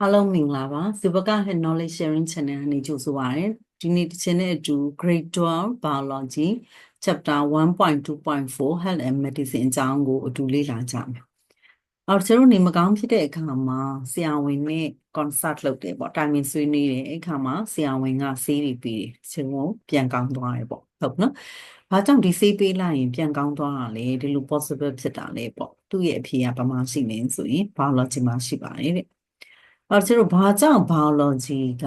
အားလုံးမင်္ဂလာပါ Subaka Head Knowledge Sharing Channel နဲ့ကြိုဆိုပါရစေဒီနေ့တစ်ချိန်နဲ့အတူ Grade 12 Biology Chapter 1.2.4 Health and Medicine အကြောင်းကိုအတူလေ့လာကြမယ်အော်ကျွန်တော်နေမကောင်းဖြစ်တဲ့အခါမှာဆရာဝန်နဲ့ consult လုပ်တယ်ပေါ့တိုင်ပင်ဆွေးနွေးတယ်အဲ့ခါမှာဆရာဝန်ကဆေးတွေပေးတယ်ကျွန်တော်ပြန်ကောင်းသွားတယ်ပေါ့ဟုတ်နော်ဘာကြောင့်ဒီဆေးပေးလိုက်ရင်ပြန်ကောင်းသွားတာလဲဒီလို possible ဖြစ်တာလဲပေါ့သူ့ရဲ့အဖြေကဘာမှရှိနေဆိုရင် biology မှာရှိပါတယ်တဲ့ အော်ကျွန်တော်ဘာကြောင့် biology က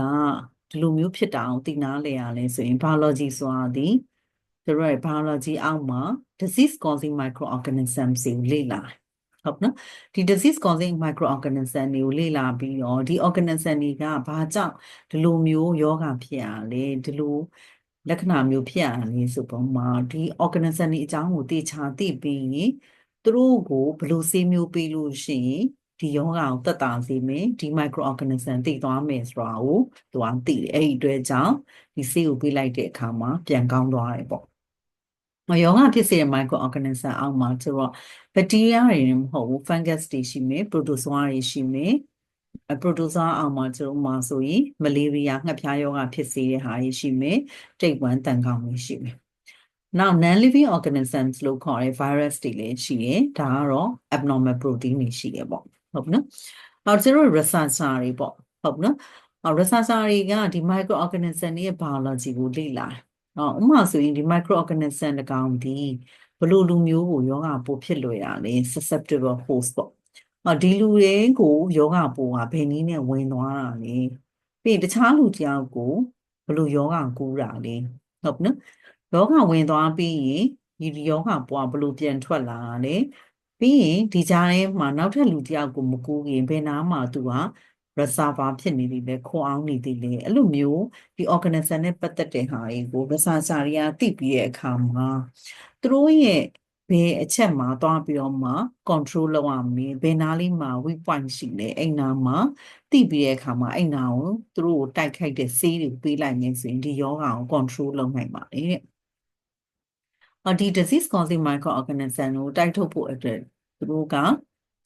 ဒီလိုမျိုးဖြစ်တာအောင်သိနာလဲရလဲဆိုရင် biology ဆိုတာဒီတို့ရဲ့ biology အောက်မှာ disease causing microorganisms တွေလေ့လာတယ်ဟုတ်နော်ဒီ disease causing microorganism တွေကိုလေ့လာပြီးတော့ဒီ organism တွေကဘာကြောင့်ဒီလိုမျိုးယောဂဖြစ်ရလဲဒီလိုလက္ခဏာမျိုးဖြစ်ရလဲဆိုတော့မှာဒီ organism တွေအကြောင်းကိုသိချာသိပြီးရင်သူတို့ကိုဘယ်လိုဆေးမျိုးပေးလို့ရှိရင် ဒီယောဂကိုတက်တာစေမယ်ဒီ microorganism သိသွားမယ်ဆိုတာကိုသူကသိတယ်အဲ့ဒီအတွက်ကြောင့်ဒီဆေးကိုပေးလိုက်တဲ့အခါမှာပြန်ကောင်းသွားတယ်ပေါ့မယောဂဖြစ်စေတဲ့ microorganism အောက်မှာကျတော့ဘက်တီးရီးယားတွေမဟုတ်ဘူး fungus တွေရှိမယ် protozoa တွေရှိမယ်အ protozoa အောက်မှာကျတော့မှာဆိုရင် malaria ငှက်ဖျားယောဂဖြစ်စေတဲ့ဟာတွေရှိမယ်တိတ်ဝမ်းတန်ခေါင်းတွေရှိမယ်နောက် non living organisms လို့ခေါ်တဲ့ virus တွေလည်းရှိတယ်ဒါကတော့ abnormal protein တွေရှိတယ်ပေါ့ ဟုတ်နော်နောက်ကျတော့ researcher တွေပေါ့ဟုတ်နော်အော် researcher တွေကဒီ microorganism တွေရဲ့ biology ကိုလေ့လာတယ်အော်ဥပမာဆိုရင်ဒီ microorganism တကောင်ဒီဘလို့လူမျိုးကိုယောဂပိုးဖြစ်လွယ်တာလဲ susceptible host ပေါ့အော်ဒီလူတွေကိုယောဂပိုးကဘယ်နည်းနဲ့ဝင်သွားတာလဲပြီးရင်တခြားလူတယောက်ကိုဘလို့ယောဂကူးတာလဲဟုတ်နော်ယောဂဝင်သွားပြီးရင်ဒီယောဂပိုးကဘလို့ပြန်ထွက်လာတာလဲ ပြီးရင်ဒီကြားထဲမှာနောက်ထပ်လူတယောက်ကိုမကူးရင်ဘယ်နာမှာသူက reservoir ဖြစ်နေပြီပဲခေါ်အောင်နေသေးလေအဲ့လိုမျိုးဒီ organism နဲ့ပတ်သက်တဲ့ဟာတွေကို researcher တွေကသိပြီးတဲ့အခါမှာသူတို့ရဲ့ဘယ်အချက်မှာသွားပြီးတော့မှ control လုပ်ရမလဲဘယ်နားလေးမှာ weak point ရှိလဲအဲ့နာမှာသိပြီးတဲ့အခါမှာအဲ့နာကိုသူတို့ကိုတိုက်ခိုက်တဲ့ဆေးတွေပေးလိုက်ရင်ဆိုရင်ဒီယောဂါကို control လုပ်နိုင်ပါလေတဲ့အော် ဒီ disease causing microorganism ကိုတိုက်ထုတ်ဖို့အတွက်သူတို့က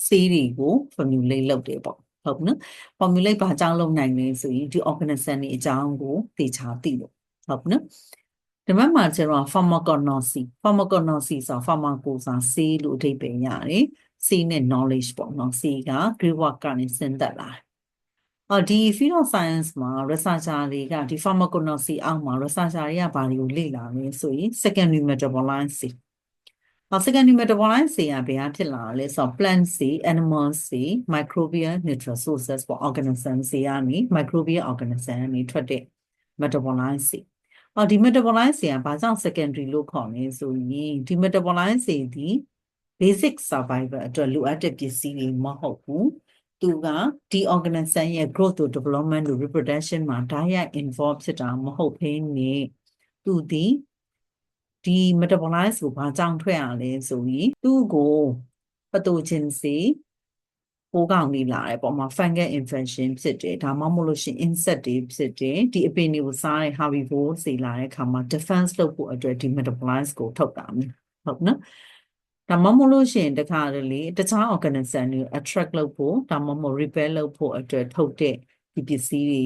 ဆေးတွေကို formulate လုပ်တယ်ပေါ့ဟုတ်နော် formulate ဘာကြောင့်လုပ်နိုင်လဲဆိုရင်ဒီ organism တွေအကြောင်းကိုသိချာသိလို့ဟုတ်နော်ဒီမှာမှာကျတော့ pharmacognosy pharmacognosy ဆို pharmaco ဆိုဆေးလို့အဓိပ္ပာယ်ရတယ်ဆေးနဲ့ knowledge ပေါ့နော်ဆေးက Greek word ကနေဆင်းသက်လာတယ် အော်ဒီ field of science မှာ researcher တွေကဒီ pharmacognosy အောက်မှာ researcher တွေကဘာတွေကိုလေ့လာလဲဆိုရင် secondary metabolites အော် secondary metabolites တွေကဘယ်ဟာဖြစ်လာလဲဆိုတော့ plants တွေ animals တွေ microbial neutral sources ပေါ့ organisms တွေကနေ microbial organism တွေထွက်တဲ့ metabolites တွေအော်ဒီ metabolites တွေကဘာကြောင့် secondary လို့ခေါ်လဲဆိုရင်ဒီ metabolites တွေဒီ basic survival အတွက်လိုအပ်တဲ့ပစ္စည်းတွေမဟုတ်ဘူး သူကဒီ organism ရဲ့ growth တို့ development တို့ reproduction မှာ direct involve ဖြစ်တာမဟုတ်ဘဲနဲ့သူဒီဒီ metabolites ကိုဘာကြောင့်ထွက်ရလဲဆိုရင်သူ့ကို pathogen စီပိုးကောင်နေလာတယ်ပေါ့မှာ fungal infection ဖြစ်တယ်ဒါမှမဟုတ်လို့ရှိရင် insect တွေဖြစ်တယ်ဒီအပင်တွေကိုစားတဲ့ herbivore စီလာတဲ့အခါမှာ defense လုပ်ဖို့အတွက်ဒီ metabolites ကိုထုတ်တာမျိုးဟုတ်နော် ဒါမှမဟုတ်လို့ရှိရင်တခါတလေတခြား organism တွေ attract လုပ်ဖို့ဒါမှမဟုတ် repel လုပ်ဖို့အတွက်ထုတ်တဲ့ဒီပစ္စည်းတွေ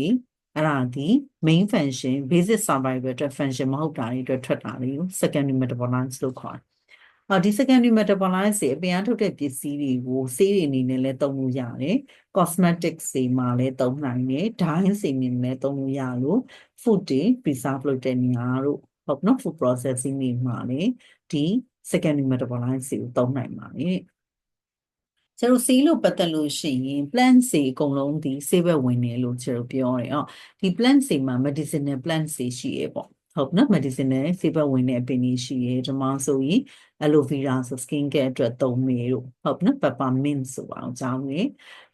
အဲ့ဒါဒီ main function basic survival အတွက် function မဟုတ်တာတွေအတွက်ထွက်တာတွေကို secondary metabolites လို့ခေါ်တယ်။အော်ဒီ secondary metabolites တွေအပြင်အထုတ်တဲ့ပစ္စည်းတွေကိုဆေးတွေအနေနဲ့လည်းသုံးလို့ရတယ်။ cosmetics တွေမှာလည်းသုံးနိုင်တယ်။ dye တွေအနေနဲ့လည်းသုံးလို့ရလို့ food တွေ preserve လုပ်တဲ့နေရာတို့ဟုတ်နော် food processing တွေမှာလည်းဒီ secondary metabolites တွေကိုသုံးနိုင်ပါတယ်။ကျတို့ဆေးလို့ပတ်သက်လို့ရှိရင် plant တွေအကုန်လုံးဒီဆေးဘက်ဝင်တယ်လို့ကျတို့ပြောတယ်။အော်ဒီ plant တွေမှာ medicinal plant တွေရှိရပေါ့။ဟုတ်နော် medicinal ဆေးဘက်ဝင်တဲ့အပင်တွေရှိရဲဒီမှာဆိုရင် aloe vera ဆို skin care အတွက်သုံးမယ်လို့ဟုတ်နော် peppermint ဆိုအောင်ကြောင်းနေ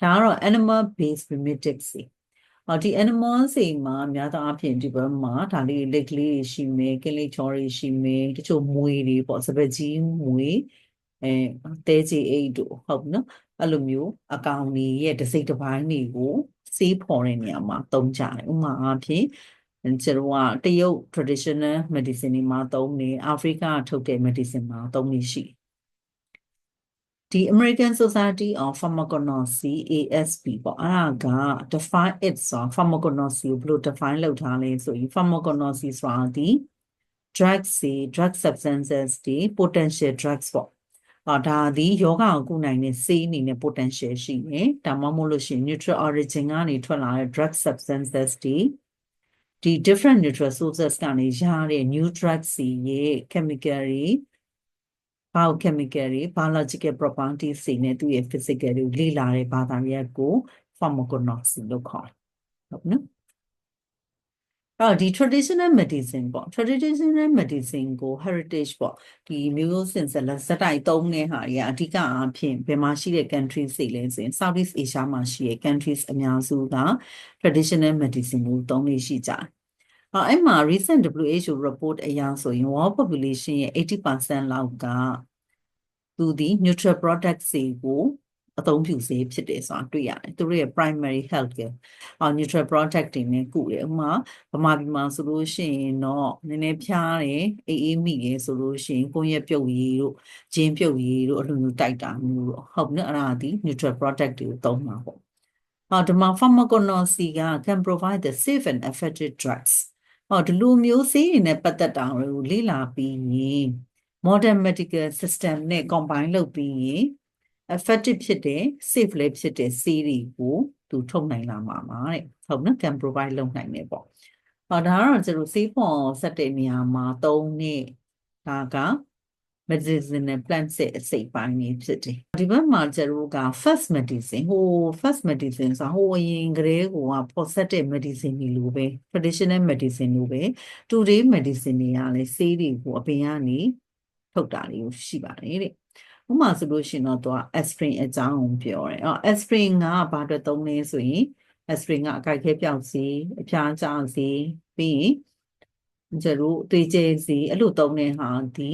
ဒါကတော့ animal based remedies တွေ အော်ဒီ animal တွေမှာအများသောအားဖြင့်ဒီဘက်မှာဒါလေးလက်ကလေးတွေရှိမယ်ကလေးချောတွေရှိမယ်တချို့မွေတွေပေါ့စပက်ကြီးမွေအဲတဲကြီးအိတ်တို့ဟုတ်နော်အဲ့လိုမျိုးအကောင်ကြီးရဲ့တစိမ့်တစ်ပိုင်းတွေကိုစေးဖော်တဲ့နေရာမှာသုံးကြတယ်ဥပမာအားဖြင့်ကျတော့တရုတ် traditional medicine တွေမှာသုံးနေအာဖရိကထုတ်တဲ့ medicine မှာသုံးနေရှိ ဒီ American Society of Pharmacognosy ASP ပေါ့အဲ့ဒါက define it ဆို pharmacognosy ကိုဘယ်လို define လုပ်ထားလဲဆိုရင် pharmacognosy ဆိုတာဒီ drugs တွေ drug substances တွေ potential drugs ပေါ့အော်ဒါဒီယောဂကိုကုနိုင်တဲ့ဆေးအနေနဲ့ potential ရှိတယ်ဒါမှမဟုတ်လို့ရှိရင် neutral origin ကနေထွက်လာတဲ့ drug substances တွေဒီ different neutral sources ကနေရတဲ့ new drugs တွေရဲ့ chemical တွေ biochemical တွေ biological properties တွေနဲ့သူ့ရဲ့ physical တွေလေ့လာတဲ့ဘာသာရပ်ကို pharmacognosy လို့ခေါ်တယ်ဟုတ်နော်အော်ဒီ traditional medicine ပေါ့ traditional medicine ကို heritage ပေါ့ဒီမျိုးစင်ဆက်လက်စတိုက်သုံးတဲ့ဟာတွေကအဓိကအားဖြင့်ဘယ်မှာရှိတဲ့ countries တွေလဲဆိုရင် Southeast Asia မှာရှိတဲ့ countries အများစုက traditional medicine ကိုသုံးလို့ရှိကြတယ် အော်အဲ့မှာ recent WHO report အရဆိုရင် world population ရဲ့80%လောက်ကသူဒီ neutral products တွေကိုအသုံးပြုစေဖြစ်တယ်ဆိုတာတွေ့ရတယ်သူတို့ရဲ့ primary health care အော် neutral product တွေနဲ့ကုတယ်ဥပမာဗမာပြည်မှာဆိုလို့ရှိရင်တော့နည်းနည်းဖြားတယ်အေးအေးမိတယ်ဆိုလို့ရှိရင်ကိုယ့်ရဲ့ပြုတ်ရည်တို့ဂျင်းပြုတ်ရည်တို့အဲ့လိုမျိုးတိုက်တာမျိုးတော့ဟုတ်နော်အဲ့ဒါဒီ neutral product တွေကိုသုံးမှာပေါ့ဟောဒီမှာ pharmacognosy က can provide the safe and effective drugs ဟောဒီလိုမျိုးဆေးတွေနဲ့ပတ်သက်တာကိုလေ့လာပြီးရင် modern medical system နဲ့ combine လုပ်ပြီးရင် effective ဖြစ်တဲ့ safe လည်းဖြစ်တဲ့ဆေးတွေကိုသူထုတ်နိုင်လာမှာပါတဲ့ဟုတ်နော် can provide လုပ်နိုင်တယ်ပေါ့ဟောဒါကတော့ကျွန်တော်ဆေးပေါ်ဆက်တဲ့နေရာမှာသုံးတဲ့ဒါက medicinal plant ရဲ့အစိတ်ပိုင်းကြီးဖြစ်တယ်ဒီဘက်မှာကျတို့က first medicine ဟို first medicine ဆိုဟိုအရင်ကတည်းကပေါ်ဆက်တဲ့ medicine တွေလိုပဲ traditional medicine လိုပဲ today medicine တွေကလည်းဆေးတွေကိုအပင်ကနေထုတ်တာတွေရှိပါတယ်တဲ့ဥပမာဆိုလို့ရှိရင်တော့သူက aspirin အကြောင်းကိုပြောတယ်အော် aspirin ကဘာအတွက်သုံးလဲဆိုရင် aspirin ကအကိုက်ခဲပြောက်စီအဖျားကြောက်စီပြီးရင်ကျတို့အသေးကျဲစီအဲ့လိုသုံးတဲ့ဟာဒီ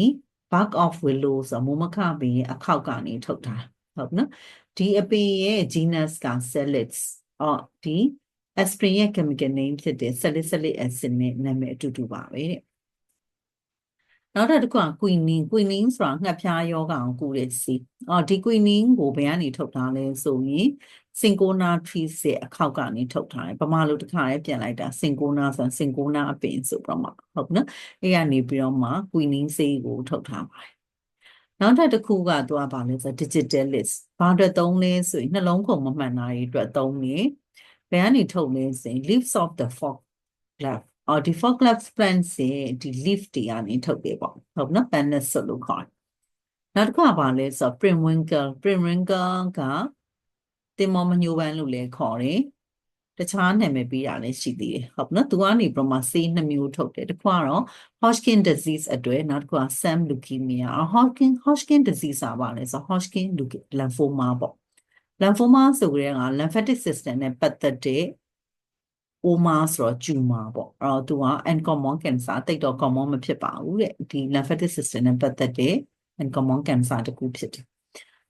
bark of willow ဆိုမိုးမခပင်ရဲ့အခောက်ကနေထုတ်တာဟုတ်နော်ဒီအပင်ရဲ့ genus က salicylics အော်ဒီ aspirin ရဲ့ chemical name ဖြစ်တဲ့ salicylic acid နဲ့နာမည်အတူတူပါပဲတဲ့ နောက်တစ်ခုက quinine quinine ဆိုတာငှက်ဖျားယောဂါကိုကုတဲ့စီအော်ဒီ quinine ကိုဘယ်ကနေထုတ်တာလဲဆိုရင်စင်ကိုနာထရီရဲ့အခောက်ကနေထုတ်ထားတယ်ဗမာလိုတစ်ခါလေးပြန်လိုက်တာစင်ကိုနာဆိုစင်ကိုနာအပင်ဆိုတော့မှဟုတ်နော်အဲ့ကနေပြီးတော့မှ quinine ဆေးကိုထုတ်ထားပါတယ်နောက်ထပ်တစ်ခုကသူကဘာလဲဆို digital list ဘာအတွက်သုံးလဲဆိုရင်နှလုံးခုန်မမှန်တာတွေအတွက်သုံးနေဘယ်ကနေထုတ်လဲဆိုရင် leaves of the fog glove အော်ဒီ fog glove plants ရဲ့ဒီ leaf တွေကနေထုတ်တယ်ပေါ့ဟုတ်နော် pannis ဆိုလို့ခေါ်တယ်နောက်တစ်ခုကဘာလဲဆိုတော့ primwinkle primwinkle ကတင်မောမညိုပန်းလို့လည်းခေါ်တယ်တခြားနာမည်ပေးတာလည်းရှိသေးတယ်ဟုတ်နော်သူကနေပြမဆေးနှစ်မျိုးထုတ်တယ်တစ်ခုကတော့ Hodgkin disease အတွက်နောက်တစ်ခုက Sam leukemia Hodgkin Hodgkin disease อ่ะပါလဲဆို Hodgkin lymphoma ပေါ့ lymphoma ဆိုကြတဲ့က lymphatic system နဲ့ပတ်သက်တဲ့ oma ဆိုတော့ tumor ပေါ့အဲ့တော့သူက uncommon cancer တိတ်တော့ common မဖြစ်ပါဘူးတဲ့ဒီ lymphatic system နဲ့ပတ်သက်တဲ့ uncommon cancer တခုဖြစ်တယ်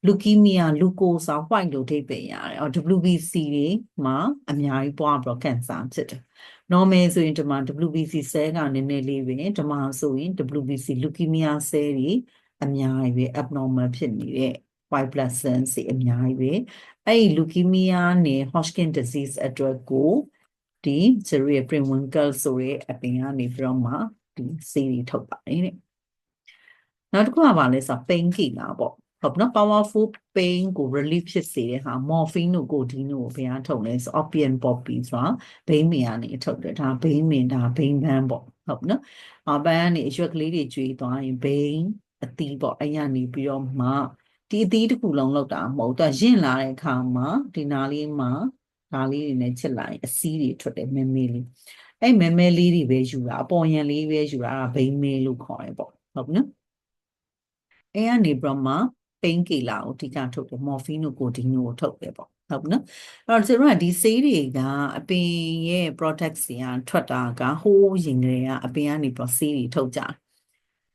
leukemia leukosa white လို့ထိပ်ပင်ရတယ်အော် WBC တွေမှာအများကြီးပွားပြီးတော့ cancer ဖြစ်တယ် normal ဆိုရင်ဒီမှာ WBC cell ကနည်းနည်းလေးပဲဒီမှာဆိုရင် WBC leukemia cell တွေအများကြီးပဲ abnormal ဖြစ်နေတဲ့ white blood cells တွေအများကြီးပဲအဲ့ဒီ leukemia နဲ့ Hodgkin disease အတွက်ကို ဒီ cerebral primwinkle ဆိုတဲ့အပင်ကနေပြီးတော့မှဒီဆေးတွေထုတ်ပါတယ်တဲ့နောက်တစ်ခုကဘာလဲဆိုတော့ pain killer ပေါ့ဟုတ်နော် powerful pain ကို relief ဖြစ်စေတဲ့ဟာ morphine တို့ codeine တို့ဘယ်ဟာထုတ်လဲဆို opium poppy ဆိုတာဘိန်းမင်ကနေထုတ်တယ်ဒါဘိန်းမင်ဒါဘိန်းပန်းပေါ့ဟုတ်နော်အပန်းကနေအရွက်ကလေးတွေကျွေးသွားရင်ဘိန်းအသီးပေါ့အဲ့ရနေပြီးတော့မှဒီအသီးတစ်ခုလုံးလောက်တာမဟုတ်တော့ရင့်လာတဲ့အခါမှာဒီနာလေးမှာ ဒါလေးတွေနဲ့ချစ်လိုက်အစည်းတွေထွက်တယ်မဲမဲလေးအဲ့မဲမဲလေးတွေပဲယူတာအပေါ်ရန်လေးပဲယူတာအဲ့ဒါဘိန်းမဲလို့ခေါ်တယ်ပေါ့ဟုတ်နော်အဲ့ကနေပြီးတော့မှ pain killer ကိုအဓိကထုတ်တယ် morphine ကို codeine ကိုထုတ်တယ်ပေါ့ဟုတ်နော်အဲ့တော့ကျွန်တော်ကဒီဆေးတွေကအပင်ရဲ့ product တွေကထွက်တာကဟိုးရင်တွေကအပင်ကနေပြီးဆေးတွေထုတ်ကြတယ်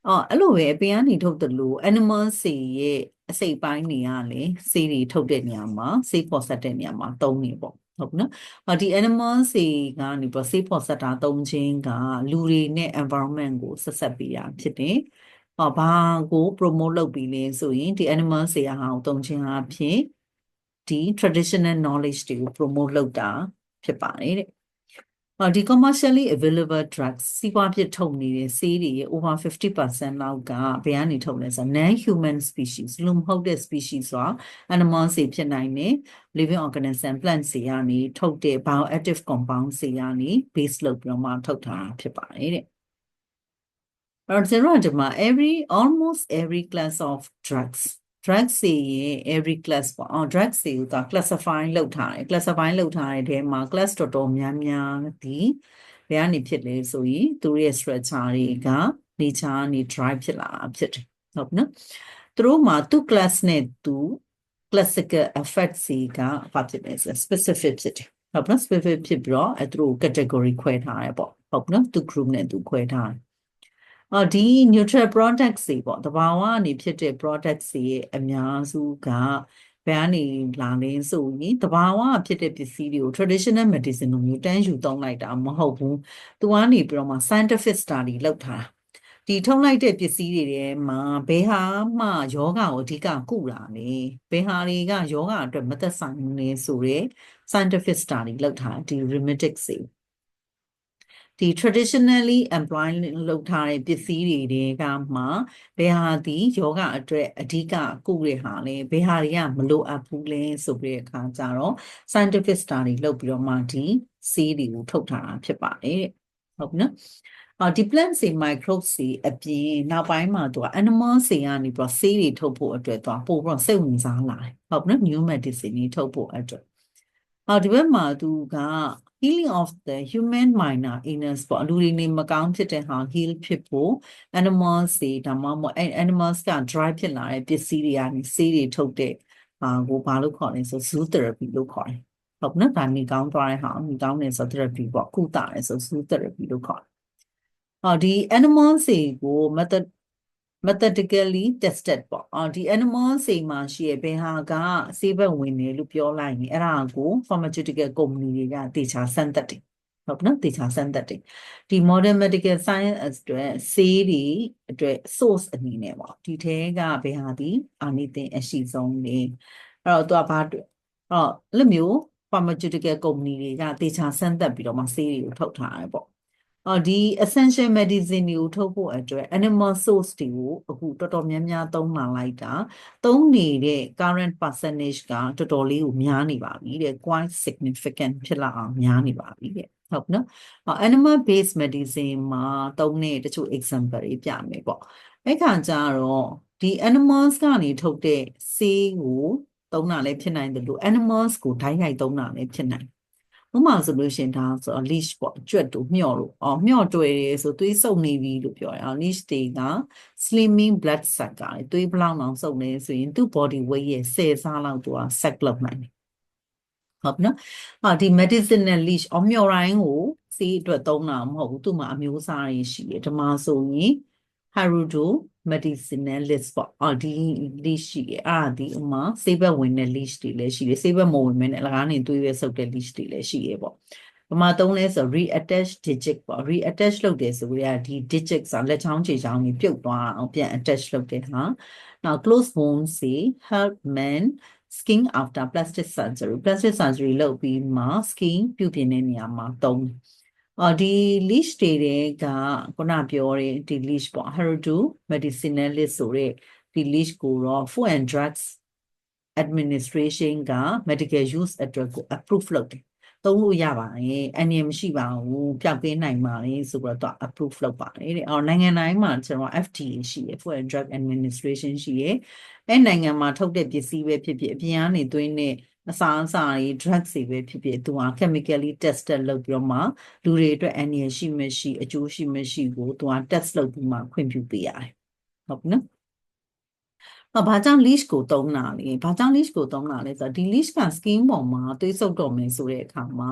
အော်အဲ့လိုပဲအပင်ကနေထုတ်တယ်လို့ animal ဆေးရဲ့အစိတ်ပိုင်းတွေကလည်းဆေးတွေထုတ်တဲ့နေရာမှာဆေးပေါ်ဆက်တဲ့နေရာမှာသုံးနေပေါ့ ဟုတ်နော်။အော်ဒီ animal တွေကနေပြီးဆေးပေါ်ဆက်တာသုံးခြင်းကလူတွေနဲ့ environment ကိုဆက်ဆက်ပေးတာဖြစ်တယ်။ဟောဘာကို promote လုပ်ပြီးလဲဆိုရင်ဒီ animal ဆေးဟာကိုတုံချင်းအဖြစ်ဒီ traditional knowledge တွေကို promote လုပ်တာဖြစ်ပါတယ်တဲ့ဟော ဒီ commercially available drugs စီးပွားဖြစ်ထုတ်နေတဲ့ဆေးတွေရဲ့ over 50%လောက်ကဘယ်ကနေထုတ်လဲဆိုတော့ non human species လူမဟုတ်တဲ့ species ဆိုတာ animal ဆေးဖြစ်နိုင်တယ် living organism plant ဆေးကနေထုတ်တဲ့ bioactive compound ဆေးကနေ base လုပ်ပြီးတော့မှထုတ်တာဖြစ်ပါတယ်တဲ့အဲ့တော့ကျွန်တော်ဒီမှာ every almost every class of drugs drugs တွေရဲ့ every class ပေါ့အော် drugs တွေကိုက classify လုပ်ထားတယ် classify လုပ်ထားတဲ့ထဲမှာ class တော်တော်များများဒီဘယ်ကနေဖြစ်လဲဆိုရင်သူတို့ရဲ့ structure တွေက nature ကနေ drive ဖြစ်လာတာဖြစ်တယ်ဟုတ်နော်သူတို့မှာသူ class နဲ့သူ classical effect တွေကဘာဖြစ်လဲဆို specific ဖြစ်တယ်ဟုတ်နော် specific ဖြစ်ပြီးတော့အဲသူတို့ category ခွဲထားတယ်ပေါ့ဟုတ်နော်သူ group နဲ့သူခွဲထားတယ် အော်ဒီ neutral products တွေပေါ့တဘာဝအနေဖြစ်တဲ့ products တွေရဲ့အများစုကဘယ်ကနေလာလဲဆိုရင်တဘာဝဖြစ်တဲ့ပစ္စည်းတွေကို traditional medicine လိုမျိုးတန်းယူသုံးလိုက်တာမဟုတ်ဘူး။သူကနေပြီးတော့မှ scientific study လုပ်ထားတာ။ဒီထုတ်လိုက်တဲ့ပစ္စည်းတွေထဲမှာဘယ်ဟာမှယောဂကိုအဓိကကုတာလဲ။ဘယ်ဟာတွေကယောဂအတွက်မသက်ဆိုင်ဘူးလဲဆိုရဲ scientific study လုပ်ထားဒီ remedics တွေ ဒီ traditionally employ လုပ်ထားတဲ့ပစ္စည်းတွေတွေကမှဘယ်ဟာဒီယောဂအတွက်အဓိကကုတဲ့ဟာလဲဘယ်ဟာတွေကမလိုအပ်ဘူးလဲဆိုပြီးတဲ့အခါကျတော့ scientific study လုပ်ပြီးတော့မှဒီဆေးတွေကိုထုတ်ထားတာဖြစ်ပါတယ်တဲ့ဟုတ်နော်အော်ဒီ plant စီ microbe စီအပြင်နောက်ပိုင်းမှာသူက animal စီကနေပြီးတော့ဆေးတွေထုတ်ဖို့အတွက်သူကပို့ပြီးတော့စိတ်ဝင်စားလာတယ်ဟုတ်နော် new medicine တွေထုတ်ဖို့အတွက်အော်ဒီဘက်မှာသူက healing of the human minor illness ပေါ့လူတွေနေမကောင်းဖြစ်တဲ့ဟာ heal ဖြစ်ဖို့ animals တွေဒါမှမဟုတ် animals က dry ဖြစ်လာတဲ့ပစ္စည်းတွေကနေဆေးတွေထုတ်တဲ့ဟာကိုဘာလို့ခေါ်လဲဆို zoo therapy လို့ခေါ်တယ်ဟုတ်နော်ဒါနေကောင်းသွားတဲ့ဟာနေကောင်းနေဆို therapy ပေါ့ကုသတယ်ဆို zoo therapy လို့ခေါ်တယ်အော်ဒီ animals တွေကို method methodically tested ပေါ့အော်ဒီ animal စိတ်မှာရှိရဘယ်ဟာကဆေးဘက်ဝင်တယ်လို့ပြောလိုက်ရင်အဲ့ဒါကို pharmaceutical company တွေကတေချာစမ်းသပ်တယ်ဟုတ်နော်တေချာစမ်းသပ်တယ်ဒီ modern medical science အတွက်ဆေးတွေအတွက် source အနေနဲ့ပေါ့ဒီထဲကဘယ်ဟာဒီအာနိသင်အရှိဆုံးနေအဲ့တော့သူကဘာအဲ့တော့အဲ့လိုမျိုး pharmaceutical company တွေကတေချာစမ်းသပ်ပြီးတော့မှဆေးတွေကိုထုတ်ထားတယ်ပေါ့ အော်ဒီ essential medicine တွေကိုထုတ်ဖို့အတွက် animal source တွေကိုအခုတော်တော်များများသုံးလာလိုက်တာသုံးနေတဲ့ current percentage ကတော်တော်လေးကိုများနေပါပြီတဲ့ quite significant ဖြစ်လာအောင်များနေပါပြီတဲ့ဟုတ်နော် animal based medicine မှာသုံးတဲ့တချို့ example တွေပြမယ်ပေါ့အဲ့ခါကျတော့ဒီ animals ကနေထုတ်တဲ့ဆေးကိုသုံးတာလည်းဖြစ်နိုင်တယ်လို့ animals ကိုဓာတ်ရိုက်သုံးတာလည်းဖြစ်နိုင် ဥပမာဆိုလို့ရှင်ဒါဆို leash ပေါ့ကြွက်တို့မျှော့လို့အော်မျှော့တွေ့တယ်ဆိုသွေးစုပ်နေပြီလို့ပြောရအောင် leash တွေက slimming blood sac ကသွေးဘလောက်အောင်စုပ်နေဆိုရင်သူ့ body weight ရဲ့10ဆလောက်သူက sac လုပ်နိုင်တယ်ဟုတ်နော်အာဒီ medicinal leash အမျော်တိုင်းကိုစီးအတွက်သုံးတာမဟုတ်ဘူးသူ့မှာအမျိုးအစားတွေရှိတယ်ဒီမှာဆိုရင် Harudo medicinalist ပေါ့အော်ဒီ leash ရှိတယ်အာဒီဥမာဆေးဘက်ဝင်တဲ့ leash တွေလည်းရှိတယ်ဆေးဘက်မဝင်မနဲ့အလကားနေသွေးပဲဆုပ်တဲ့ leash တွေလည်းရှိရပေါ့ပမာသုံးလဲဆို reattach digit ပေါ့ reattach လုပ်တယ်ဆိုကြဒီ digit ဆိုလက်ချောင်းခြေချောင်းကြီးပြုတ်သွားအောင်ပြန် attach လုပ်တဲ့ဟာနောက် close bone စီ help men skin after plastic surgery plastic surgery လုပ်ပြီးမှ skin ပြုပြင်တဲ့နေရာမှာသုံး အော်ဒီ leash တွေကခုနပြောတဲ့ဒီ leash ပေါ့ Herodo medicinalis ဆိုတဲ့ဒီ leash ကိုတော့ Food and Drugs Administration က medical use အတွက်ကို approve လုပ်တယ်သုံးလို့ရပါတယ်အန္တရာယ်မရှိပါဘူးပျောက်ကင်းနိုင်ပါတယ်ဆိုတော့သူ approve လုပ်ပါတယ်တဲ့အော်နိုင်ငံတိုင်းမှာကျွန်တော် FDA ရှိရယ် Food and Drug Administration ရှိရယ်အဲနိုင်ငံမှာထုတ်တဲ့ပစ္စည်းပဲဖြစ်ဖြစ်အပြင်ကနေသွင်းတဲ့ အစာအစာတွေ drugs တွေပဲဖြစ်ဖြစ်သူက chemically tested လုပ်ပြီးတော့မှလူတွေအတွက်အန္တရာယ်ရှိမရှိအကျိုးရှိမရှိကိုသူက test လုပ်ပြီးမှခွင့်ပြုပေးရတယ်ဟုတ်ပြီနော်။ဘာကြောင့် leash ကိုသုံးတာလဲ။ဘာကြောင့် leash ကိုသုံးတာလဲဆိုတော့ဒီ leash က skin ပေါ်မှာသွေးဆုပ်တော့မယ်ဆိုတဲ့အခါမှာ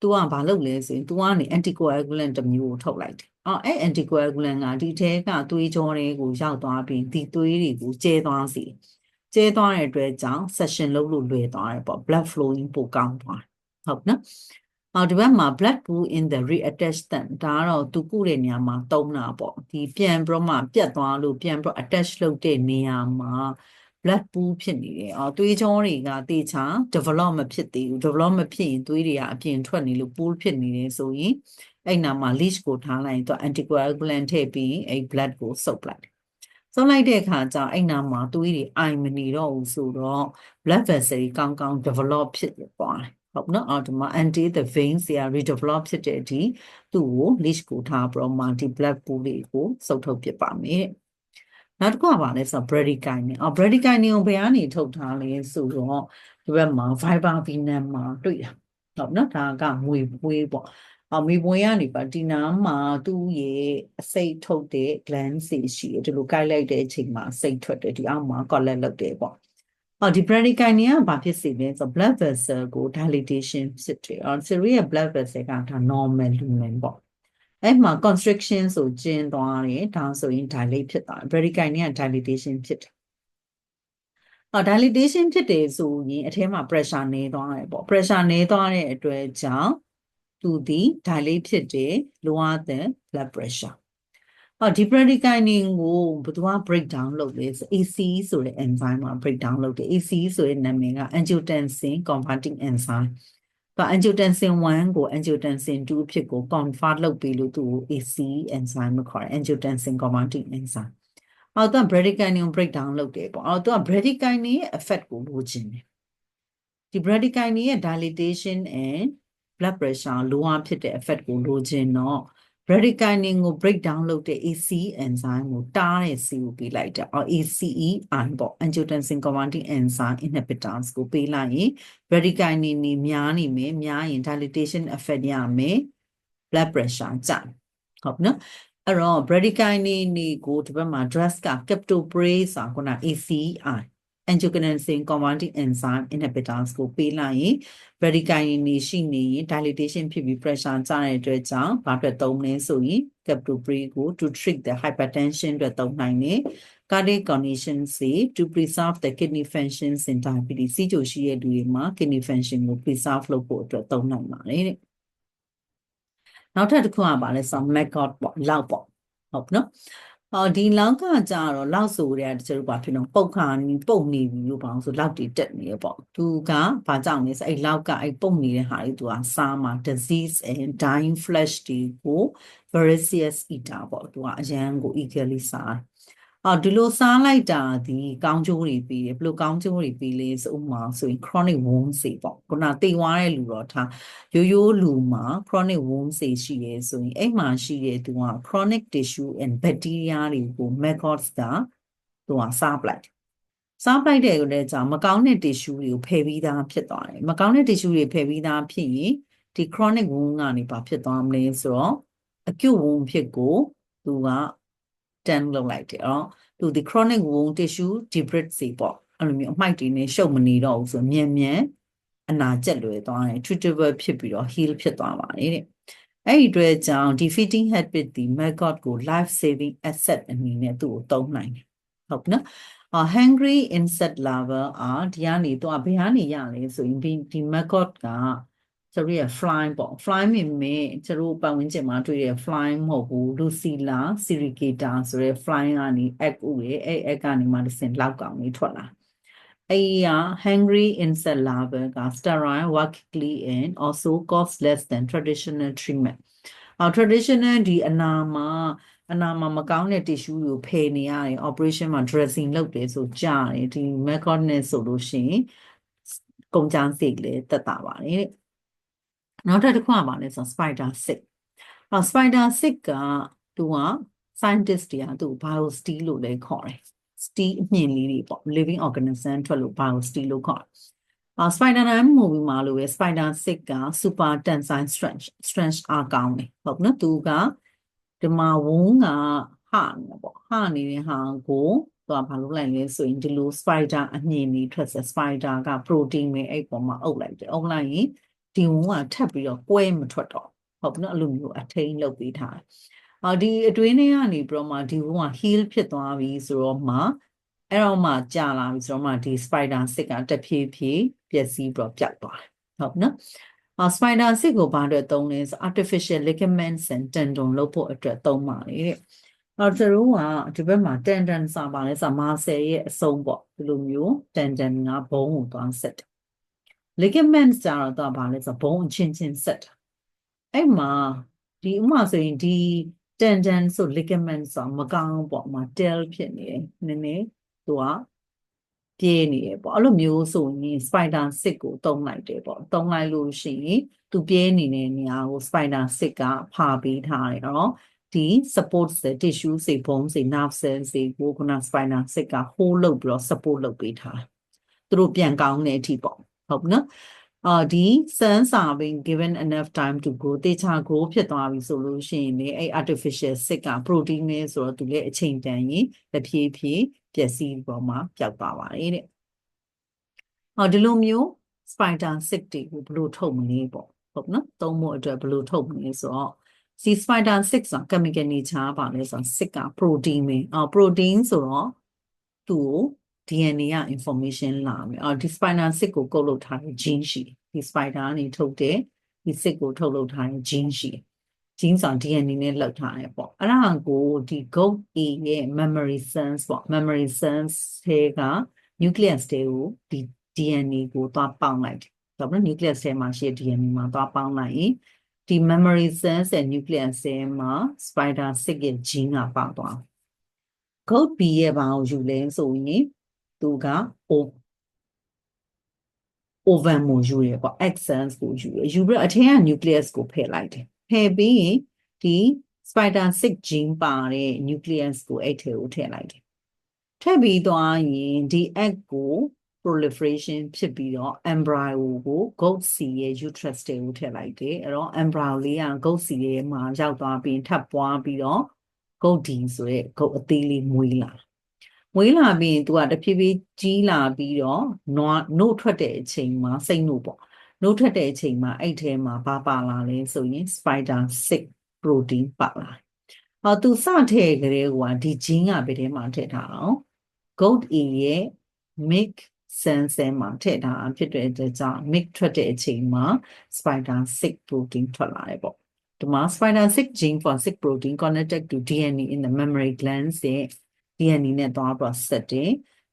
तू ကဘာလုပ်လဲဆိုရင် तू ကနေ anticoagulant တစ်မျိုးကိုထုတ်လိုက်တယ်။အော်အဲ့ anticoagulant ကဒီထဲကသွေးကြောတွေကိုရောက်သွားပြီးဒီသွေးတွေကိုကျဲသွားစေ။ ကျဲသွားတဲ့အတွက်ကြောင့် session လုပ်လို့လွယ်သွားတယ်ပေါ့ blood flowing ပိုကောင်းသွားတယ်။ဟုတ်နော်အော်ဒီဘက်မှာ blood pool in the reattachment ဒါကတော့သူကုတဲ့နေရာမှာတုံးတာပေါ့ဒီပြန်ပြီးတော့မှပြတ်သွားလို့ပြန်ပြီးတော့ attach လုပ်တဲ့နေရာမှာ blood pool ဖြစ်နေတယ်အော်သွေးကြောတွေကတေချာ develop မဖြစ်သေးဘူး develop မဖြစ်ရင်သွေးတွေကအပြင်ထွက်နေလို့ pool ဖြစ်နေတယ်ဆိုရင်အဲ့နာမှာ leash ကိုထားလိုက်ရင်သူ anticoagulant ထည့်ပြီးအဲ့ blood ကိုစုပ်လိုက် စုပ်လိုက်တဲ့အခါကျအဲ့နာမှာသွေးတွေအိုင်မနေတော့ဘူးဆိုတော့ blood vessel တွေကောင်းကောင်း develop ဖြစ်သွားတယ်ဟုတ်နော်အော်ဒီမှာ anti the veins တွေ redevelop ဖြစ်တဲ့အထိသူ့ကို leash ကိုထားပြီးတော့မှဒီ blood pool တွေကိုစုပ်ထုတ်ပစ်ပါမယ်နောက်တစ်ခုကပါလဲဆိုတော့ bradykinin အော် bradykinin ကိုဘယ်ကနေထုတ်ထားလဲဆိုတော့ဒီဘက်မှာ fiber venom မှာတွေ့တာဟုတ်နော်ဒါကငွေပွေးပေါ့ အမေပွေးကနေပါဒီနာမှာသူ့ရဲ့အစိတ်ထုတ်တဲ့ gland စီရှိတယ်ဒီလိုကိုက်လိုက်တဲ့အချိန်မှာစိတ်ထွက်တယ်ဒီအောက်မှာ collect လုပ်တယ်ပေါ့အော်ဒီ bradykinin ကဘာဖြစ်စေလဲဆိုတော့ blood vessel ကို dilatation ဖြစ်တယ်အော် serious blood vessel ကဒါ normal lumen ပေါ့အဲ့မှာ constriction ဆိုကျဉ်သွားတယ်ဒါဆိုရင် dilate ဖြစ်သွားတယ် bradykinin က dilatation ဖြစ်တယ်အော် dilatation ဖြစ်တယ်ဆိုရင်အထဲမှာ pressure နည်းသွားတယ်ပေါ့ pressure နည်းသွားတဲ့အတွက်ကြောင့် သူဒီ dilate ဖြစ်တယ် lower than blood pressure အော်ဒီ bradykinin ကိုဘယ်သူက break down လုပ်လဲဆို ACE ဆိုတဲ့ enzyme မှာ break down လုပ်တယ် ACE ဆိုတဲ့နာမည်က angiotensin converting enzyme က angiotensin 1ကို angiotensin 2အဖြစ်ကို convert လုပ်ပြီးလို့သူ့ကို ACE enzyme လို့ခေါ်တယ် angiotensin converting enzyme အော်သူက bradykinin ကို break down လုပ်တယ်ပေါ့အော်သူက bradykinin ရဲ့ effect ကိုလိုချင်တယ်ဒီ bradykinin ရဲ့ dilatation and blood pressure lower ဖြစ်တဲ့ effect ကိုလိုချင်တော့ bradykinin ကို break down လုပ်တဲ့ ACE enzyme ကိုတားတဲ့ C ကိုပေးလိုက်တာအော် ACEI ပေါ့ angiotensin converting enzyme inhibitors ကိုပေးလိုက်ရင် bradykinin နေများနေမယ်များရင် dilatation effect ရမယ် blood pressure ကျဟုတ်နော်အဲ့တော့ bradykinin နေကိုဒီဘက်မှာ drugs က captoprase ဆိုတာခုန ACEI angiotensin converting enzyme inhibitors ကိုပေးလိုက်ရင် bradykinin နေရှိနေရင် dilatation ဖြစ်ပြီး pressure ကျတဲ့အတွက်ကြောင့်ဘာအတွက်သုံးလဲဆိုရင် captoprase ကို to treat the hypertension အတွက်သုံးနိုင်တယ် cardiac conditions တွေ to preserve the kidney functions in diabetes စီးချိုရှိတဲ့လူတွေမှာ kidney function ကို preserve လုပ်ဖို့အတွက်သုံးနိုင်ပါတယ်တဲ့နောက်ထပ်တစ်ခုကပါလဲဆို maggot ပေါ့လောက်ပေါ့ဟုတ်နော် အော်ဒီလောက်ကကြတော့လောက်ဆိုတဲ့တချို့ဘာဖြစ်လို့ပုတ်ခါနေပုတ်နေပြီလို့ပေါ့ဆိုလောက်တွေတက်နေရပေါ့သူကဘာကြောင့်လဲဆိုအဲ့လောက်ကအဲ့ပုတ်နေတဲ့ဟာတွေသူကစားမှာ disease and dying flesh တွေကို voracious eater ပေါ့သူကအရန်ကို eagerly စား အော်ဒီလိုစားလိုက်တာဒီကောင်းကျိုးတွေပြီးတယ်ဘယ်လိုကောင်းကျိုးတွေပြီးလဲဆိုဥမာဆိုရင် chronic wound တွေပေါ့ခုနတေသွားတဲ့လူတော့ထားရိုးရိုးလူမှာ chronic wound တွေရှိရဲဆိုရင်အဲ့မှာရှိတဲ့သူက chronic tissue and bacteria တွေကို maggots ကသူကစားပလိုက်စားပလိုက်တဲ့ကိုလည်းကြာမကောင်းတဲ့ tissue တွေကိုဖယ်ပြီးသားဖြစ်သွားတယ်မကောင်းတဲ့ tissue တွေဖယ်ပြီးသားဖြစ်ရင်ဒီ chronic wound ကနေဘာဖြစ်သွားမလဲဆိုတော့ acute wound ဖြစ်ကိုသူက turn လုပ်လိုက်တယ်အဲ့တော့သူဒီ chronic wound tissue debris စီပေါ့အဲ့လိုမျိုးအမိုက်တွေနဲ့ရှုပ်မနေတော့ဘူးဆိုမြန်မြန်အနာကျက်လွယ်သွားတယ် treatable ဖြစ်ပြီးတော့ heal ဖြစ်သွားပါတယ်တဲ့အဲ့ဒီအတွက်ကြောင့် defeating habit ဒီ maggot ကို life saving asset အနေနဲ့သူ့ကိုသုံးနိုင်တယ်ဟုတ်နော်အ hungry insect larva အာဒီကနေသူကဘယ်ကနေရလဲဆိုရင်ဒီဒီ maggot က ကျတို့ရဲ့ fly ပေါ့ fly မြင်မြင်ကျတို့ပတ်ဝန်းကျင်မှာတွေ့တဲ့ fly မဟုတ်ဘူး lucilla siricata ဆိုတဲ့ fly ကနေ egg ဥရဲ့အဲ့ egg ကနေမှတစ်စင်လောက်ကောင်လေးထွက်လာအဲ့ဒီ hungry insect larva က sterile workily and also cost less than traditional treatment အော် traditional ဒီအနာမှာအနာမှာမကောင်းတဲ့ tissue ကိုဖယ်နေရတယ် operation မှာ dressing လုပ်တယ်ဆိုကြားတယ်ဒီ method နဲ့ဆိုလို့ရှိရင်ကုန်ကြမ်းစိတ်လည်းတက်တာပါတယ်တဲ့ နောက်ထပ်တစ်ခုကပါလဲဆို spider 6အော် spider 6ကသူက scientist တွေကသူ့ biosteel လို့လည်းခေါ်တယ် steel အမြင့်လေးတွေပေါ့ living organism ထွက်လို့ biosteel လို့ခေါ်တယ်အာ spider 9 movie မှာလို့ပဲ spider 6က super tensile strength strength အားကောင်းတယ်ဟုတ်နော်သူကဒီမှာဝုန်းကဟာနေပေါ့ဟာနေတဲ့ဟာကိုသူကဘာလုပ်လိုက်လဲဆိုရင်ဒီလို spider အမြင့်ကြီးထွက်စ spider က protein ပဲအဲ့ပေါ်မှာအုပ်လိုက်တယ်အုပ်လိုက်ရင် ဒီဝုန်းကထပ်ပြီးတော့ကွဲမထွက်တော့ဟုတ်ပြီနော်အဲ့လိုမျိုးအထိန်လုပ်ပေးထားတယ်အော်ဒီအတွင်းထဲကနေပြီးတော့မှဒီဝုန်းက heal ဖြစ်သွားပြီဆိုတော့မှအဲ့တော့မှကြာလာပြီဆိုတော့မှဒီ spider စစ်ကတဖြည်းဖြည်းပျက်စီးပြီးတော့ပျောက်သွားတယ်ဟုတ်နော်အာ spider silk ကိုဘာအတွက်သုံးလဲဆို artificial ligaments and tendon လုပ်ဖို့အတွက်သုံးပါလေတဲ့အော်သူတို့ကဒီဘက်မှာ tendon စာပါလဲဆိုမာဆယ်ရဲ့အဆုံးပေါ့ဒီလိုမျိုး tendon ကဘုံကိုသွားဆက်တယ် ligaments ကျတော့တော့ဘာလဲဆိုဘုံအချင်းချင်းဆက်တာအဲ့မှာဒီဥမာဆိုရင်ဒီ tendon ဆို ligament ဆိုမကောင်းပေါ့မှာ tell ဖြစ်နေတယ်နည်းနည်းသူကပြေးနေရပေါ့အဲ့လိုမျိုးဆိုရင် spider stick ကိုတုံးလိုက်တယ်ပေါ့တုံးလိုက်လို့ရှိရင်သူပြေးနေတဲ့နေရာကို spider stick ကဖာပေးထားတယ်နော်ဒီ support cell tissue စေဘုံစေ nerve cell စေကိုခုန spider stick က hold လုပ်ပြီးတော့ support လုပ်ပေးထားတယ်သူတို့ပြန်ကောင်းတဲ့အထိပေါ့ ဟုတ်နော်အာဒီ cells are being given enough time to grow တေချာ grow ဖြစ်သွားပြီဆိုလို့ရှိရင်လေအဲ့ artificial sick က protein နဲ့ဆိုတော့သူလည်းအချိန်တန်ရင်တဖြည်းဖြည်းပျက်စီးပေါ်မှာပျောက်သွားပါတယ်တဲ့ဟောဒီလိုမျိုး spider sick တွေကိုဘယ်လိုထုတ်မလဲပေါ့ဟုတ်နော်သုံးဖို့အတွက်ဘယ်လိုထုတ်မလဲဆိုတော့စီ spider 6ဆိုတာ chemical nature ပါလဲဆိုတော့6က protein ပဲအော် protein ဆိုတော့သူ့ကို DNA က information လာမယ်အော်ဒီ spider 6ကိုကုတ်လုပ်ထားတဲ့ gene ရှိဒီ spider ကနေထုတ်တဲ့ဒီ6ကိုထုတ်လုပ်ထားတဲ့ gene ရှိ gene ဆိုတာ DNA နဲ့လောက်ထားတယ်ပေါ့အဲ့ဒါကိုဒီ goat A ရဲ့ memory sense ပေါ့ memory sense ထဲက nucleus တွေကိုဒီ DNA ကိုသွားပေါင်းလိုက်တယ်ဒါပေမဲ့ nucleus ထဲမှာရှိတဲ့ DNA မှာသွားပေါင်းလိုက်ရင်ဒီ memory cells ရဲ့ nucleus ထဲမှာ spider 6ရဲ့ gene ကပေါက်သွား goat B ရဲ့ဘာကိုယူလဲဆိုရင် သူက O ovan ကိုယူရပေါ့ axons ကိုယူရယူပြီးတော့အထက်က nucleus ကိုဖယ်လိုက်တယ်ဖယ်ပြီးရင်ဒီ spider 6 gene ပါတဲ့ nucleus ကိုအဲ့ထဲကိုထည့်လိုက်တယ်ထည့်ပြီးသွားရင်ဒီ egg ကို proliferation ဖြစ်ပြီးတော့ embryo ကို goat C ရဲ့ uterus တွေကိုထည့်လိုက်တယ်အဲ့တော့ embryo လေးက goat C ရဲ့မှာရောက်သွားပြီးထပ်ပွားပြီးတော့ goat D ဆိုတဲ့ goat အသေးလေးမွေးလာ မွေးလာပြီးရင် तू ကတဖြည်းဖြည်းကြီးလာပြီးတော့နွားနှုတ်ထွက်တဲ့အချိန်မှာစိတ်နှုတ်ပေါ့နှုတ်ထွက်တဲ့အချိန်မှာအဲ့ထဲမှာဘာပါလာလဲဆိုရင် spider 6 protein ပါလာဟော तू စထည့်ကြတဲ့ဟိုကဒီ gene ကဘယ်ထဲမှာထည့်ထားအောင် goat A ရဲ့ milk ဆန်ဆဲမှာထည့်ထားဖြစ်တဲ့အတွက်ကြောင့် mix ထွက်တဲ့အချိန်မှာ spider 6 protein ထွက်လာတယ်ပေါ့ဒီမှာ spider 6 gene for 6 protein connected to DNA in the mammary glands ရဲ့ DNA နဲ့သွားပြီးဆက်တယ်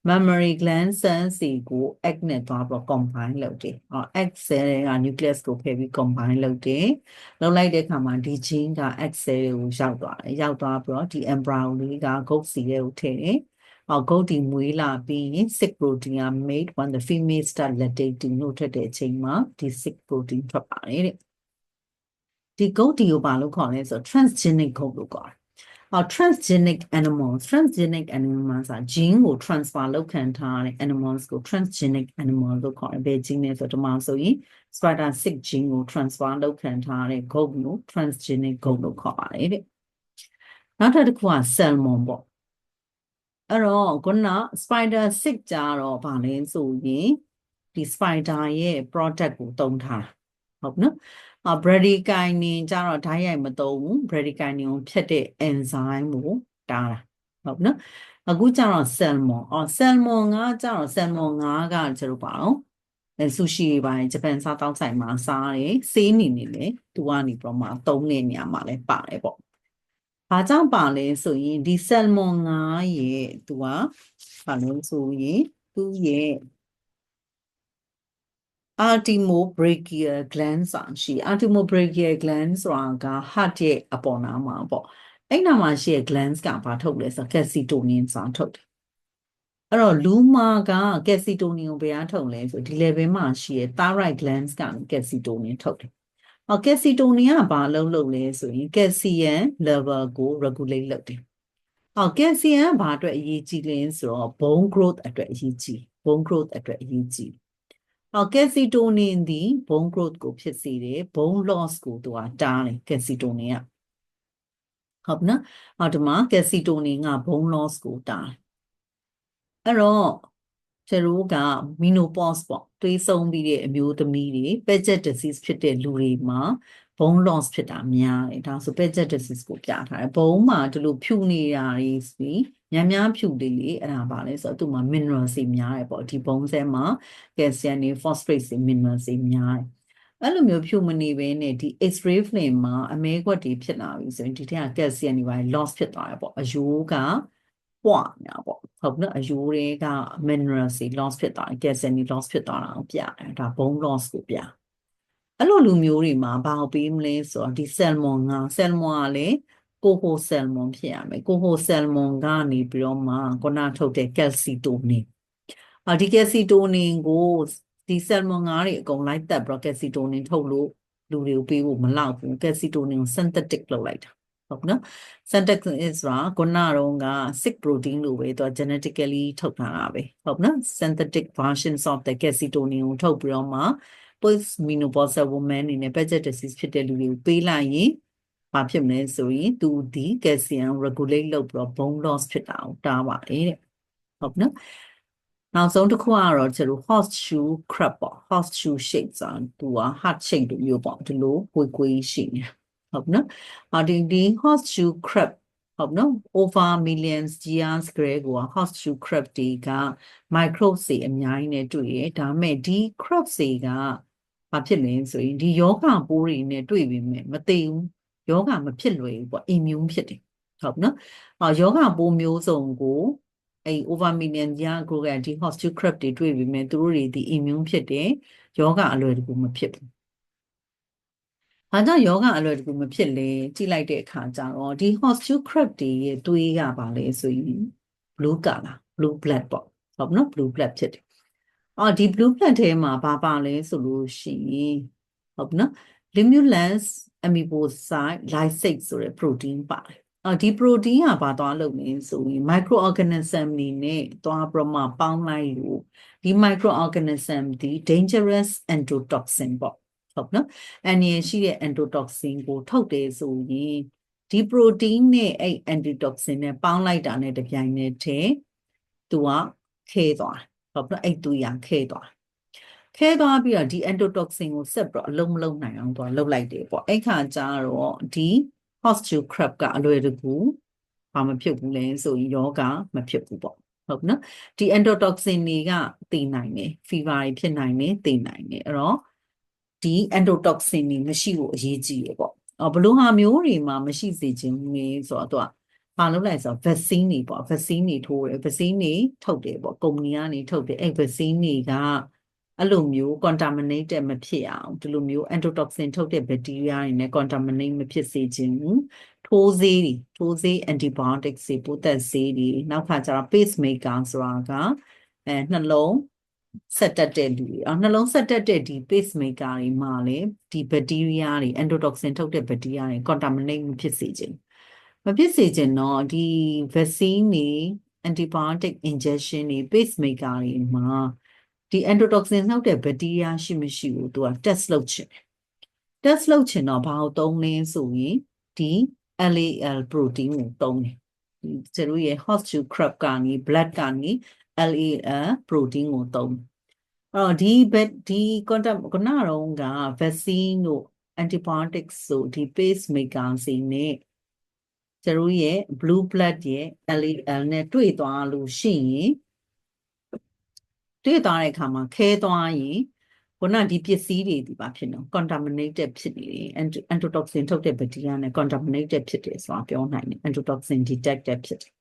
mammary gland cells စီကို egg နဲ့သွားပြီး combine လုပ်တယ်။အော် egg cell က nucleus ကိုဖယ်ပြီး combine လုပ်တယ်။လုပ်လိုက်တဲ့အခါမှာဒီ gene က egg cell ကိုရောက်သွားတယ်။ရောက်သွားပြီးတော့ဒီ embryo လေးက goat စီရဲ့ကိုထည့်တယ်။အော် goat ဒီမွေးလာပြီးရင် sick protein က made when the female start lactating လို့ထွက်တဲ့အချိန်မှာဒီ sick protein ထွက်ပါတယ်တဲ့။ဒီ goat ဒီကိုဘာလို့ခေါ်လဲဆိုတော့ transgenic goat လို့ခေါ်တယ်။ အော် transgenic animals transgenic animals ဆိုတာ gene ကို transfer လုပ်ခံထားတဲ့ animals ကို transgenic animal လို့ခေါ်တယ်။ဘယ် gene လဲဆိုတော့ဒီမှာဆိုရင် spider 6 gene ကို transfer လုပ်ခံထားတဲ့ goat ကို transgenic goat လို့ခေါ်ပါတယ်တဲ့။နောက်ထပ်တစ်ခုက salmon ပေါ့။အဲ့တော့ခုန spider 6ကြတော့ဗာလဲဆိုရင်ဒီ spider ရဲ့ product ကိုတုံးထားတာဟုတ်နော်အာ bradykinin ကြတော့ဓာတ်ရိုက်မသုံးဘူး bradykinin ကိုဖြတ်တဲ့ enzyme ကိုတားတာဟုတ်နော်အခုကြတော့ salmon အော် salmon ကကြတော့ salmon ငါးကကျတော့ပါတော့အဲဆူရှီတွေပိုင်းဂျပန်စားတောက်ဆိုင်မှာစားတယ်စေးနေနေလေသူကနေပြတော့မှသုံးတဲ့နေရာမှာလည်းပါတယ်ပေါ့ဘာကြောင့်ပါလဲဆိုရင်ဒီ salmon ငါးရဲ့သူကဘာလို့ဆိုရင်သူ့ရဲ့ ultimobrachial gland ဆိုတာရှိ ultimobrachial gland ဆိုတာက heart ရဲ့အပေါ်နားမှာပေါ့အဲ့နာမှာရှိတဲ့ glands ကဘာထုတ်လဲဆိုတော့ calcitonin ဆိုတာထုတ်တယ်အဲ့တော့လူမာက calcitonin ကိုဘယ်အားထုတ်လဲဆိုဒီ level မှာရှိတဲ့ thyroid glands က calcitonin ထုတ်တယ်အော် calcitonin ကဘာလုပ်လုပ်လဲဆိုရင် calcium level ကို regulate လုပ်တယ်အော် calcium ကဘာအတွက်အရေးကြီးလဲဆိုတော့ bone growth အတွက်အရေးကြီး bone growth အတွက်အရေးကြီး အော်ကက်စီတိုနင်သည် bone growth ကိုဖြစ်စေတယ် bone loss ကိုသူကတားတယ်ကက်စီတိုနင်ကဟုတ်နော်အော်ဒီမှာကက်စီတိုနင်က bone loss ကိုတားတယ်အဲ့တော့ကျတို့က menopause ပေါ့တွေးဆုံးပြီးတဲ့အမျိုးသမီးတွေ Paget disease ဖြစ်တဲ့လူတွေမှာ bone loss ဖြစ်တာများတယ်ဒါဆို Paget disease ကိုပြထားတယ်ဘုံမှာဒီလိုဖြူနေတာတွေစီ များများဖြူလေးလေးအဲ့ဒါပါလဲဆိုတော့သူ့မှာ mineral တွေများတယ်ပေါ့ဒီဘုံဆဲမှာ calcium တွေ phosphate တွေ mineral တွေများတယ်အဲ့လိုမျိုးဖြူမနေဘဲနဲ့ဒီ X-ray flame မှာအမဲခွက်တွေဖြစ်လာပြီဆိုရင်ဒီထက်က calcium တွေပါ loss ဖြစ်သွားတယ်ပေါ့အယိုးကပွားနေတာပေါ့ဟုတ်နော်အယိုးတွေက minerals တွေ loss ဖြစ်သွားတယ် calcium တွေ loss ဖြစ်သွားတာကိုပြတယ်ဒါ bone loss ကိုပြအဲ့လိုလူမျိုးတွေမှာဘာကိုပေးမလဲဆိုတော့ဒီ salmon က salmon ကလည်း ကိုဟို salmon ဖြစ်ရမယ်ကိုဟို salmon ကနေပြီးတော့မှခုနထုတ်တဲ့ calcitonin အာဒီ calcitonin ကိုဒီ salmon ငါးတွေအကုန်လိုက်တက်ပြီးတော့ calcitonin ထုတ်လို့လူတွေကိုပေးဖို့မလောက်ဘူး calcitonin ကို synthetic လုပ်လိုက်တာဟုတ်နော် synthetic ဆိုတာခုနတော့က sick protein လို့ပဲသူက genetically ထုတ်ထားတာပဲဟုတ်နော် synthetic versions of the calcitonin ကိုထုတ်ပြီးတော့မှ post menopausal woman အနေနဲ့ budget disease ဖြစ်တဲ့လူတွေကိုပေးလိုက်ရင် ဘာဖြစ်မလဲဆိုရင်သူဒီ calcium regulate လုပ်ပြီးတော့ bone loss ဖြစ်တာကိုတားပါတယ်တဲ့ဟုတ်နော်နောက်ဆုံးတစ်ခုကတော့ကျတို့ horseshoe crab ပေါ့ horseshoe shape ဆိုတာသူက heart shape လိုမျိုးပေါ့ဒီလိုကိုယ်ကိုယ်ရှိနေဟုတ်နော်အဒီဒီ horseshoe crab ဟုတ်နော် over millions years ကလေးက horseshoe crab တွေက microbes တွေအများကြီးနဲ့တွေ့ရဒါပေမဲ့ဒီ crab တွေကဘာဖြစ်လဲဆိုရင်ဒီယောဂပိုးတွေနဲ့တွေ့ပြီးမြမသိဘူး ယောဂမဖြစ်လွယ်ဘူးပေါ့ immune ဖြစ်တယ်ဟုတ်နော်အော်ယောဂပိုးမျိုးစုံကိုအဲ့ over million ကြာ grow ကဒီ horseshoe crab တွေတွေ့ပြီးမြသူတို့တွေဒီ immune ဖြစ်တယ်ယောဂအလွယ်တကူမဖြစ်ဘူး။ဘာကြောင့်ယောဂအလွယ်တကူမဖြစ်လဲကြည့်လိုက်တဲ့အခါကျတော့ဒီ horseshoe crab တွေရဲ့သွေးကပါလဲဆိုရင် blue color blue blood ပေါ့ဟုတ်နော် blue blood ဖြစ်တယ်။အော်ဒီ blue blood ထဲမှာဘာပါလဲဆိုလို့ရှိရင်ဟုတ်နော် limulus amoebocyte lysate ဆိုတဲ့ protein ပါတယ်။အော်ဒီ protein ကဘာသွားလုပ်လဲဆိုရင် microorganism တွေနဲ့သွားပြီးမှပေါင်းလိုက်လို့ဒီ microorganism ဒီ dangerous endotoxin ပေါ့ဟုတ်နော်အန်ရရှိတဲ့ endotoxin ကိုထုတ်တယ်ဆိုရင်ဒီ protein နဲ့အဲ့ endotoxin နဲ့ပေါင်းလိုက်တာနဲ့တပြိုင်နက်တည်းသူကခဲသွားဟုတ်နော်အဲ့သူရခဲသွား ခဲသွားပြီးတော့ဒီ endotoxin ကိုဆက်ပြီးတော့အလုံးမလုံးနိုင်အောင်သူကလှုပ်လိုက်တယ်ပေါ့အဲ့ခါကျတော့ဒီ horseshoe crab ကအလွယ်တကူဘာမဖြစ်ဘူးလဲဆိုရင်ယောဂမဖြစ်ဘူးပေါ့ဟုတ်နော်ဒီ endotoxin တွေကသိနိုင်တယ် fever တွေဖြစ်နိုင်တယ်သိနိုင်တယ်အဲ့တော့ဒီ endotoxin တွေမရှိဖို့အရေးကြီးရပေါ့အော်ဘလို့ဟာမျိုးတွေမှာမရှိစေချင်ဘူးဆိုတော့သူကဘာလုပ်လိုက်ဆိုတော့ vaccine တွေပေါ့ vaccine တွေထိုးတယ် vaccine တွေထုတ်တယ်ပေါ့ကုမ္ပဏီကနေထုတ်တယ်အဲ့ vaccine တွေက အဲ့လိုမျိုး contaminated မဖြစ်အောင်ဒီလိုမျိုး endotoxin ထုတ်တဲ့ bacteria တွေနဲ့ contaminate မဖြစ်စေချင်ဘူးထိုးဆေးတွေထိုးဆေး antibiotics တွေပိုးသက်ဆေးတွေနောက်ခါကျတော့ pacemaker ဆိုတာကအဲနှလုံးဆက်တက်တဲ့လူတွေအော်နှလုံးဆက်တက်တဲ့ဒီ pacemaker တွေမှာလေဒီ bacteria တွေ endotoxin ထုတ်တဲ့ bacteria တွေ contaminate မဖြစ်စေချင်မဖြစ်စေချင်တော့ဒီ vaccine တွေ antibiotic injection တွေ pacemaker တွေမှာ ဒီ endotoxin နှုတ်တဲ့ bacteria ရှိမရှိကိုသူက test လုပ်ချင်တယ် test လုပ်ချင်တော့ဘာကိုသုံးလဲဆိုရင်ဒီ LAL protein ကိုသုံးတယ်ဒီကျတို့ရဲ့ horseshoe crab ကနေ blood ကနေ LAL protein ကိုသုံးအဲ့တော့ဒီဒီ contact ခုနကတော့က vaccine တို့ antibiotics ဆိုဒီ pacemaker စီနဲ့ကျတို့ရဲ့ blue blood ရဲ့ LAL နဲ့တွေ့သွားလို့ရှိရင် တွေ့သွားတဲ့အခါမှာခဲသွားရင်ခုနဒီပစ္စည်းတွေဒီပါဖြစ်နေ contaminated ဖြစ်နေတယ် endotoxin ထုတ်တဲ့ bacteria နဲ့ contaminated ဖြစ်တယ်ဆိုတာပြောနိုင်တယ် endotoxin detected ဖြစ်တယ်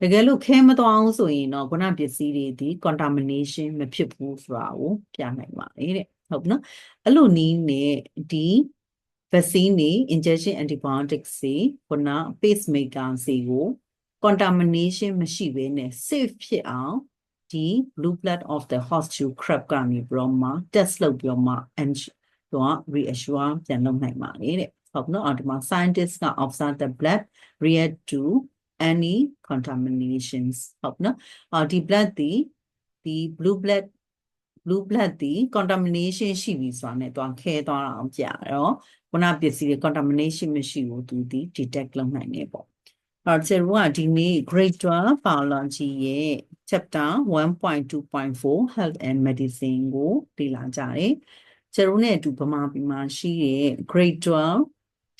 တကယ်လို့ခဲမသွားအောင်ဆိုရင်တော့ခုနပစ္စည်းတွေဒီ contamination မဖြစ်ဘူးဆိုတာကိုပြနိုင်ပါတယ်တဲ့ဟုတ်နော်အဲ့လိုနည်းနဲ့ဒီ vaccine တွေ injection antibiotics တွေခုန pacemaker စီကို contamination မရှိဘဲနဲ့ safe ဖြစ်အောင် ဒီ blue blood of the horseshoe crab ကနေပြီးတော့မှ test လုပ်ပြီးတော့မှ and တော့ reassure ပြန်လုပ်နိုင်ပါလေတဲ့ဟုတ်နော်ဒီမှာ scientist က observe the blood react to any contaminations ဟုတ်နော်အော်ဒီ blood ဒီဒီ blue blood blue blood ဒီ contamination ရှိပြီဆိုတာနဲ့တွားခဲသွားတာအောင်ပြတော့ခုနပစ္စည်းတွေ contamination မရှိဘူးသူဒီ detect လုပ်နိုင်နေပေါ့ အဲ့ကျတော့ဒီနေ့ grade 12 biology ရဲ့ chapter 1.2.4 health and medicine ကိုလေ့လာကြတယ်ကျတို့နဲ့အတူဗမာပြည်မှာရှိတဲ့ grade 12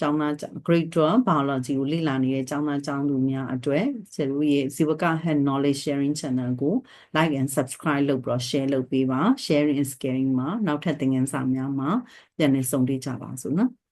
ကျောင်းသားကျောင်း grade 12 biology ကိုလေ့လာနေတဲ့ကျောင်းသားကျောင်းသူများအတွက်ဆရာတို့ရဲ့ဇီဝက health knowledge sharing channel ကို like and subscribe လုပ်ပြီးတော့ share လုပ်ပေးပါ sharing is caring မှာနောက်ထပ်သင်ခန်းစာများမှာပြန်လည်ဆုံတွေ့ကြပါစို့နော်